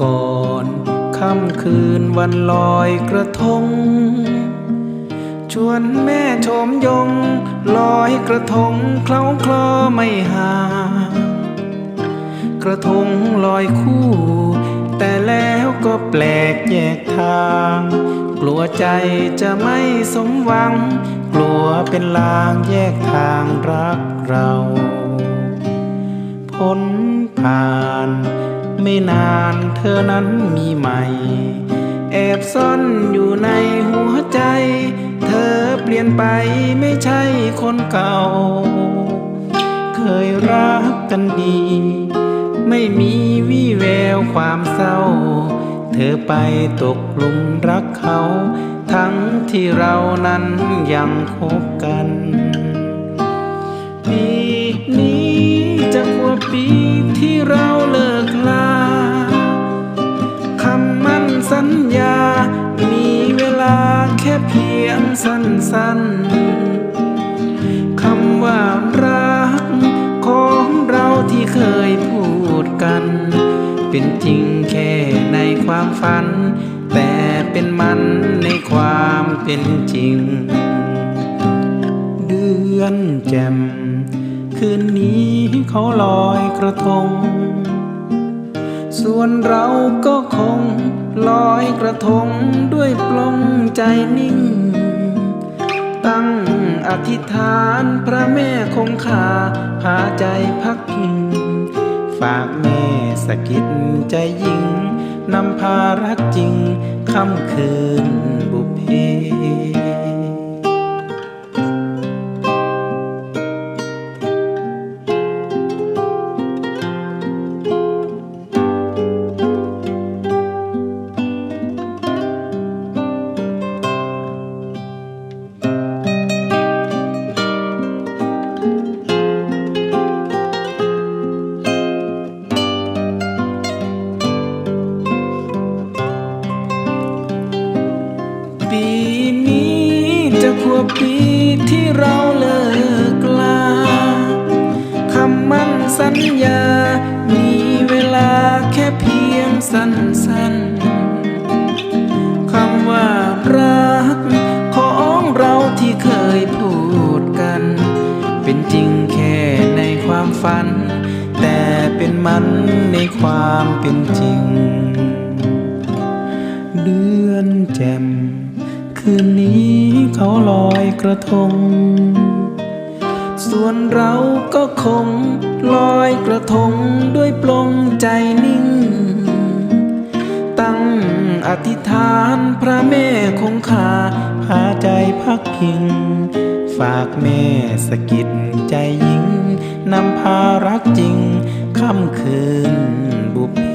ก่อนค่ำคืนวันลอยกระทง ชวนแม่ชมยง ลอยกระทงเคล้าคลอไม่ห่างกระทงลอยคู่ แต่แล้วก็แปลกแยกทาง กลัวใจจะไม่สมหวัง กลัวเป็นลางแยกทางรักเรา พ้นผ่าน ไม่นานเธอนั้นมีใหม่ แอบซ่อนอยู่ในหัวใจ เธอเปลี่ยนไปไม่ใช่คนเก่า เคยรักกันดี ไม่มีวี่แววความเศร้า เธอไปตกหลุมรักเขา ทั้งที่เรานั้นยังคบกัน เคยพูดกัน เป็นจริงแค่ในความฝัน แต่เป็นมันในความเป็นจริง เดือนแจ่มคืนนี้เขาลอยกระทง ส่วนเราก็คงลอยกระทงด้วยปลงใจนิ่ง ตั้งอธิษฐานพระแม่คงคาพาใจพักพิง ฝากแม่สะกิดใจยิ่งนำพารักจริงค่ำคืนบุพเพ วบปีที่เราเลิกลาคำมั่นสัญญา มีเวลาแค่เพียงสั้นๆคำว่ารักของเราที่เคยพูดกัน เป็นจริงแค่ในความฝัน แต่เป็นมันในความเป็นจริง เดือนแจ่ม คืนนี้เขาลอยกระทง ส่วนเราก็คงลอยกระทงด้วยปลงใจนิ่ง ตั้งอธิษฐานพระแม่คงคาพาใจพักพิง ฝากแม่สะกิดใจยิงนำพารักจริงค่ำคืนบุพเพ